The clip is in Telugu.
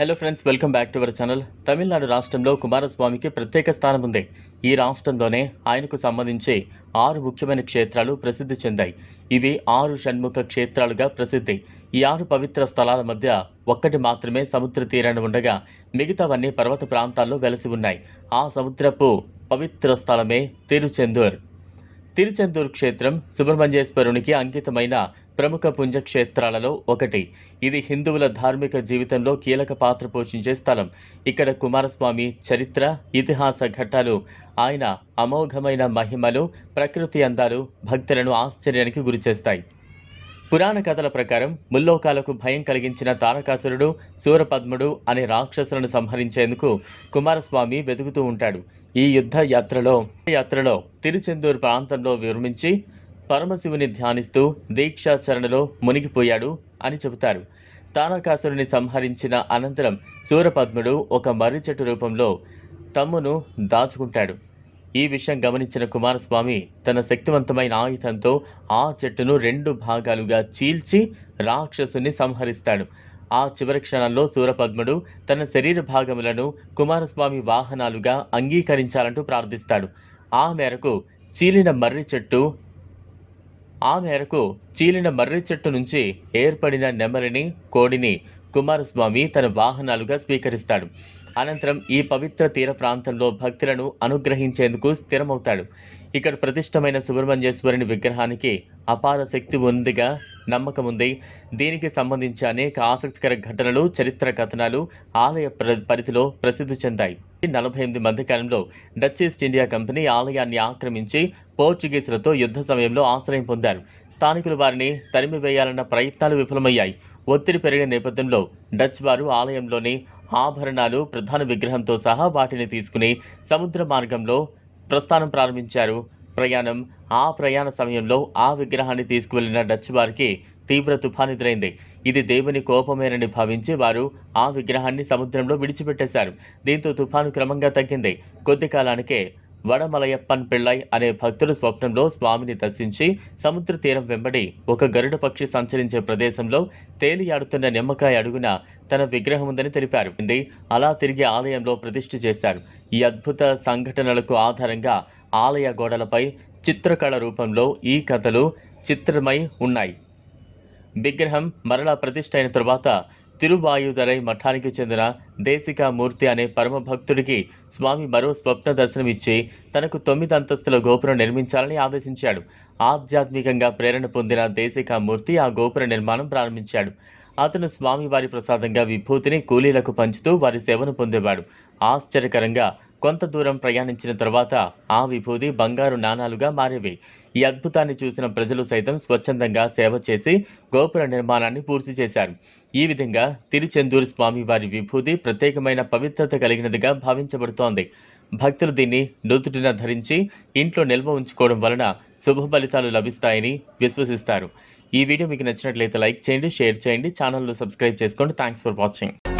Hello friends welcome back to our channel Tamil Nadu రాష్ట్రంలో కుమారస్వామికి ప్రత్యేక స్థానం ఉంది ఈ రాష్ట్రంలోనే ఆయనకు సంబంధించి ఆరు ముఖ్యమైన క్షేత్రాలు ప్రసిద్ధి చెందాయి ఇవి ఆరు షణ్ముఖ క్షేత్రాలుగా ప్రసిద్ధి ఈ ఆరు పవిత్ర స్థలాల మధ్య ఒక్కటి మాత్రమే సముద్ర తీరాన ఉండగా మిగతావన్నీ పర్వత ప్రాంతాల్లో వెలసి ఉన్నాయి ఆ సముద్రపు పవిత్ర స్థలమే తిరుచెందూర్ తిరుచెందూర్ క్షేత్రం సుబ్రహ్మణ్యేశ్వరునికి అంకితమైన ప్రముఖ పుణ్యక్షేత్రాలలో ఒకటి. ఇది హిందువుల ధార్మిక జీవితంలో కీలక పాత్ర పోషించే స్థలం. ఇక్కడ కుమారస్వామి చరిత్ర ఇతిహాస ఘట్టాలు ఆయన అమోఘమైన మహిమలు ప్రకృతి అందాలు భక్తులను ఆశ్చర్యానికి గురిచేస్తాయి. పురాణ కథల ప్రకారం ముల్లోకాలకు భయం కలిగించిన తారకాసురుడు సూరపద్ముడు అనే రాక్షసులను సంహరించేందుకు కుమారస్వామి వెతుకుతూ ఉంటాడు. ఈ యుద్ధ యాత్రలో యాత్రలో తిరుచెందూరు ప్రాంతంలో విరమించి పరమశివుని ధ్యానిస్తూ దీక్షాచరణలో మునిగిపోయాడు అని చెబుతారు. తారకాసురుని సంహరించిన అనంతరం సూరపద్ముడు ఒక మర్రి చెట్టు రూపంలో తమ్మును దాచుకుంటాడు. ఈ విషయం గమనించిన కుమారస్వామి తన శక్తివంతమైన ఆయుధంతో ఆ చెట్టును రెండు భాగాలుగా చీల్చి రాక్షసుని సంహరిస్తాడు. ఆ చివరి క్షణంలో సూరపద్ముడు తన శరీర భాగములను కుమారస్వామి వాహనాలుగా అంగీకరించాలంటూ ప్రార్థిస్తాడు. ఆ మేరకు చీలిన మర్రి చెట్టు ఆ మేరకు చీలిన మర్రి చెట్టు నుంచి ఏర్పడిన నెమలిని కోడిని కుమారస్వామి తన వాహనాలుగా స్వీకరిస్తాడు. అనంతరం ఈ పవిత్ర తీర ప్రాంతంలో భక్తులను అనుగ్రహించేందుకు స్థిరమవుతాడు. ఇక్కడ ప్రతిష్టమైన సుబ్రహ్మణ్యేశ్వరుని విగ్రహానికి అపార శక్తి ఉందిగా నమ్మకం ఉంది దీనికి సంబంధించి అనేక ఆసక్తికర ఘటనలు చరిత్ర కథనాలు ఆలయ పరిధిలో ప్రసిద్ధి చెందాయి. నలభై ఎనిమిది మధ్య కాలంలో డచ్ ఈస్ట్ ఇండియా కంపెనీ ఆలయాన్ని ఆక్రమించి పోర్చుగీసులతో యుద్ధ సమయంలో ఆశ్రయం పొందారు. స్థానికులు వారిని తరిమివేయాలన్న ప్రయత్నాలు విఫలమయ్యాయి. ఒత్తిడి పెరిగిన నేపథ్యంలో డచ్ వారు ఆలయంలోని ఆభరణాలు ప్రధాన విగ్రహంతో సహా వాటిని తీసుకుని సముద్ర మార్గంలో ప్రస్థానం ప్రారంభించారు. ప్రయాణం ఆ ప్రయాణ సమయంలో ఆ విగ్రహాన్ని తీసుకువెళ్ళిన డచ్ వారికి తీవ్ర తుఫాను ఎదురైంది ఇది దేవుని కోపమేనని భావించి వారు ఆ విగ్రహాన్ని సముద్రంలో విడిచిపెట్టేశారు. దీంతో తుఫాను క్రమంగా తగ్గింది. కొద్ది కాలానికే వడమలయప్పన్ పిళ్ళై అనే భక్తుడు స్వప్నంలో స్వామిని దర్శించి సముద్ర తీరం వెంబడి ఒక గరుడ పక్షి సంచరించే ప్రదేశంలో తేలియాడుతున్న నిమ్మకాయ అడుగున తన విగ్రహం ఉందని తెలిపారు. ఇది అలా తిరిగి ఆలయంలో ప్రతిష్ఠ చేశారు. ఈ అద్భుత సంఘటనలకు ఆధారంగా ఆలయ గోడలపై చిత్రకళ రూపంలో ఈ కథలు చిత్రమై ఉన్నాయి. విగ్రహం మరలా ప్రతిష్ఠ అయిన తరువాత తిరువాయుదరై మఠానికి చెందిన దేశికా మూర్తి అనే పరమ భక్తుడికి స్వామి మరో స్వప్న దర్శనమిచ్చి తనకు తొమ్మిది అంతస్తుల గోపురం నిర్మించాలని ఆదేశించాడు. ఆధ్యాత్మికంగా ప్రేరణ పొందిన దేశికా మూర్తి ఆ గోపుర నిర్మాణం ప్రారంభించాడు. అతను స్వామివారి ప్రసాదంగా విభూతిని కూలీలకు పంచుతూ వారి సేవను పొందేవాడు. ఆశ్చర్యకరంగా కొంత దూరం ప్రయాణించిన తర్వాత ఆ విభూది బంగారు నాణాలుగా మారేవి. ఈ అద్భుతాన్ని చూసిన ప్రజలు సైతం స్వచ్ఛందంగా సేవ చేసి గోపుర నిర్మాణాన్ని పూర్తి చేశారు. ఈ విధంగా తిరుచెందూరు స్వామి వారి విభూది ప్రత్యేకమైన పవిత్రత కలిగినదిగా భావించబడుతోంది. భక్తులు దీన్ని నుదుటిన ధరించి ఇంట్లో నిల్వ ఉంచుకోవడం వలన శుభ ఫలితాలు లభిస్తాయని విశ్వసిస్తారు. ఈ వీడియో మీకు నచ్చినట్లయితే లైక్ చేయండి షేర్ చేయండి ఛానల్ను సబ్స్క్రైబ్ చేసుకోండి. Thanks for watching